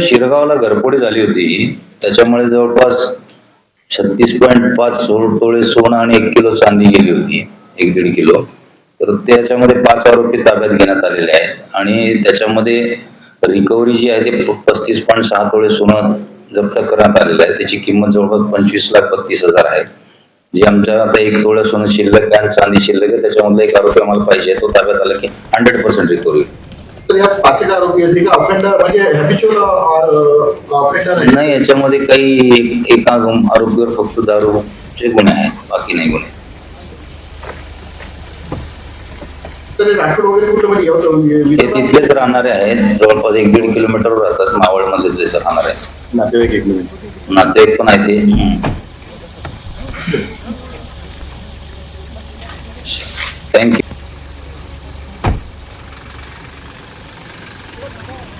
शिरगावला घरपोडी झाली होती. त्याच्यामुळे जवळपास छत्तीस पॉईंट पाच सोळ तोळे सोनं आणि एक किलो चांदी गेली होती. एक दीड किलो. तर त्याच्यामध्ये पाच आरोपी ताब्यात घेण्यात आलेले आहेत. आणि त्याच्यामध्ये रिकव्हरी जी आहे ते पस्तीस पॉईंट सहा तोळे सोनं जप्त करण्यात आलेलं आहे. त्याची किंमत जवळपास पंचवीस लाख पत्तीस हजार आहे. जे आमच्या आता एक तोळ्या सोनं शिल्लक आहे आणि चांदी शिल्लक आहे. त्याच्यामधला एक आरोपी आम्हाला पाहिजे तो ताब्यात आला की हंड्रेड पर्सेंट रिकव्हरी तर या पाच एक आरोपी आहेत का ऑफेंडर म्हणजे हॅबिच्युअल ऑफेंडर आहे? नाही याच्यामध्ये काही एक- आरोपीवर फक्त दारूचे गुन्हे आहेत बाकी नाही गुन्हे. तर हे राठोड वगैरे कुठलं म्हणजे हे एवढं तिथलेच राहणारे आहेत जवळपास एक दीड किलोमीटरवर राहतात मावळ तिथलेच राहणार आहेत. नातेवाईक नातेवाईक पण आहे ते. Thank you Thank you.